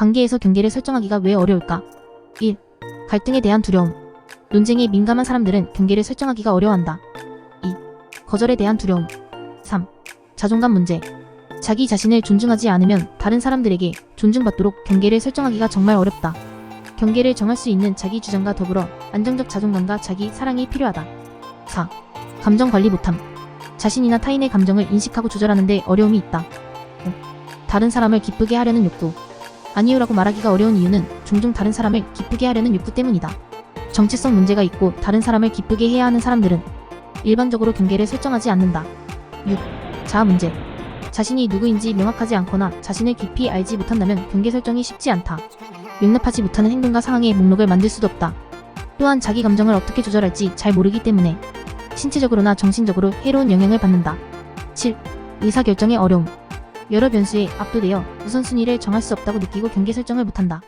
관계에서 경계를 설정하기가 왜 어려울까? 1. 갈등에 대한 두려움. 논쟁에 민감한 사람들은 경계를 설정하기가 어려워한다. 2. 거절에 대한 두려움. 3. 자존감 문제. 자기 자신을 존중하지 않으면 다른 사람들에게 존중받도록 경계를 설정하기가 정말 어렵다. 경계를 정할 수 있는 자기 주장과 더불어 안정적 자존감과 자기 사랑이 필요하다. 4. 감정 관리 못함. 자신이나 타인의 감정을 인식하고 조절하는데 어려움이 있다. 5. 다른 사람을 기쁘게 하려는 욕구. 아니요라고 말하기가 어려운 이유는 종종 다른 사람을 기쁘게 하려는 욕구 때문이다. 정체성 문제가 있고 다른 사람을 기쁘게 해야 하는 사람들은 일반적으로 경계를 설정하지 않는다. 6. 자아 문제. 자신이 누구인지 명확하지 않거나 자신을 깊이 알지 못한다면 경계 설정이 쉽지 않다. 용납하지 못하는 행동과 상황의 목록을 만들 수도 없다. 또한 자기 감정을 어떻게 조절할지 잘 모르기 때문에 신체적으로나 정신적으로 해로운 영향을 받는다. 7. 의사결정의 어려움. 여러 변수에 압도되어 우선순위를 정할 수 없다고 느끼고 경계 설정을 못한다.